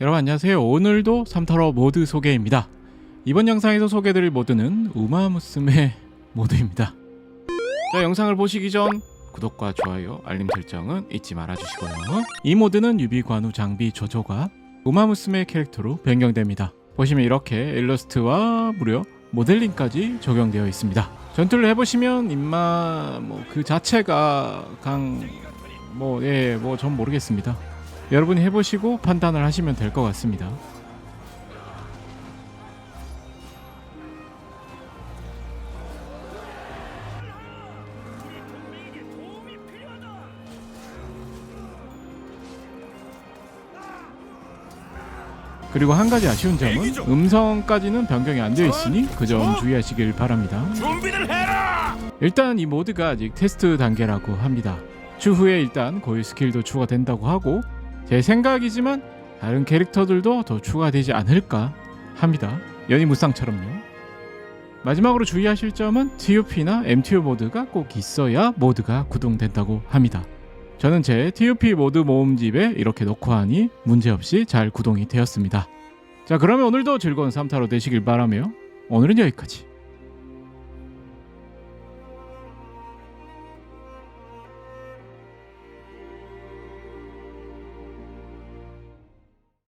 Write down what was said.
여러분 안녕하세요. 오늘도 삼타로 모드 소개입니다. 이번 영상에서 소개드릴 모드는 우마무스메 모드입니다. 자, 영상을 보시기 전 구독과 좋아요, 알림 설정은 잊지 말아주시고요. 이 모드는 유비 관우 장비 조조가 우마무스메 캐릭터로 변경됩니다. 보시면 이렇게 일러스트와 무려 모델링까지 적용되어 있습니다. 전투를 해보시면 임마 뭐 그 자체가 강 뭐 예 뭐 전 모르겠습니다. 여러분이 해보시고 판단을 하시면 될 것 같습니다. 그리고 한 가지 아쉬운 점은 음성까지는 변경이 안 되어 있으니 그 점 주의하시길 바랍니다. 일단 이 모드가 아직 테스트 단계라고 합니다. 추후에 일단 고유 스킬도 추가된다고 하고 제 생각이지만 다른 캐릭터들도 더 추가되지 않을까 합니다. 연희무쌍처럼요. 마지막으로 주의하실 점은 TUP나 MTU 모드가 꼭 있어야 모드가 구동된다고 합니다. 저는 제 TUP 모드 모음집에 이렇게 놓고 하니 문제없이 잘 구동이 되었습니다. 자 그러면 오늘도 즐거운 삼타로 되시길 바라며 오늘은 여기까지.